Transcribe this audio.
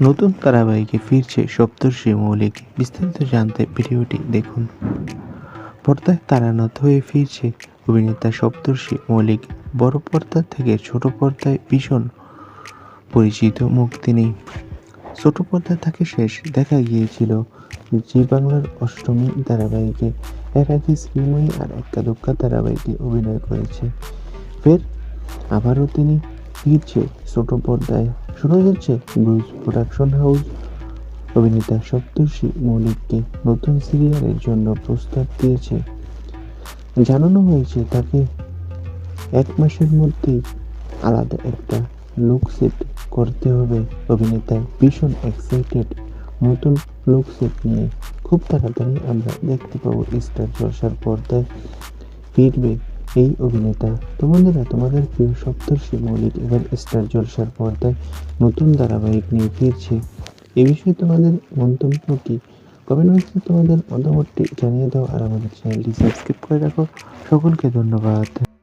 নতুন ধারাবাহিকে ফিরছে সপ্তর্ষি মৌলিক। বিস্তারিত জানতে ভিডিওটি দেখুন। পর্দায় তারানাথ হয়ে ফিরছে অভিনেতা সপ্তর্ষি মৌলিক। বড় পর্দা থেকে ছোট পর্দায় ভীষণ পরিচিত মুখ তিনি ছোট পর্দায় তাকে শেষ। দেখা গিয়েছিল জি বাংলার অষ্টমী ধারাবাহিকে। এর আগে শ্রীময়ী আর এক্কা দোক্কা ধারাবাহিকে অভিনয় করেছে। ফের আবারও তিনি ফিরছে ছোট পর্দায়। শোনা যাচ্ছে ব্রুজ প্রোডাকশন হাউস অভিনেতা সপ্তর্ষি মৌলিককে নতুন সিরিয়ালের জন্য প্রস্তাব দিয়েছে। জানানো হয়েছে তাকে এক মাসের মধ্যেই আলাদা একটা লুক সেট করতে হবে। অভিনেতা ভীষণ এক্সাইটেড নতুন লুক সেট নিয়ে খুব তাড়াতাড়ি আমরা দেখতে পাবো স্টার জলসার পর্দায়। ফিরবে এই অভিনেতা। তো বন্ধুরা, তোমাদের প্রিয় সপ্তর্ষি মৌলিক এবার স্টার জলসার পর্দায় নতুন ধারাবাহিক নিয়ে ফিরছে। এ বিষয়ে তোমাদের মন্তব্য কি? কমেন্ট বক্সে তোমাদের মতামতটি জানিয়ে দাও আর আমাদের চ্যানেলটি সাবস্ক্রাইব করে রাখো। সকলকে ধন্যবাদ।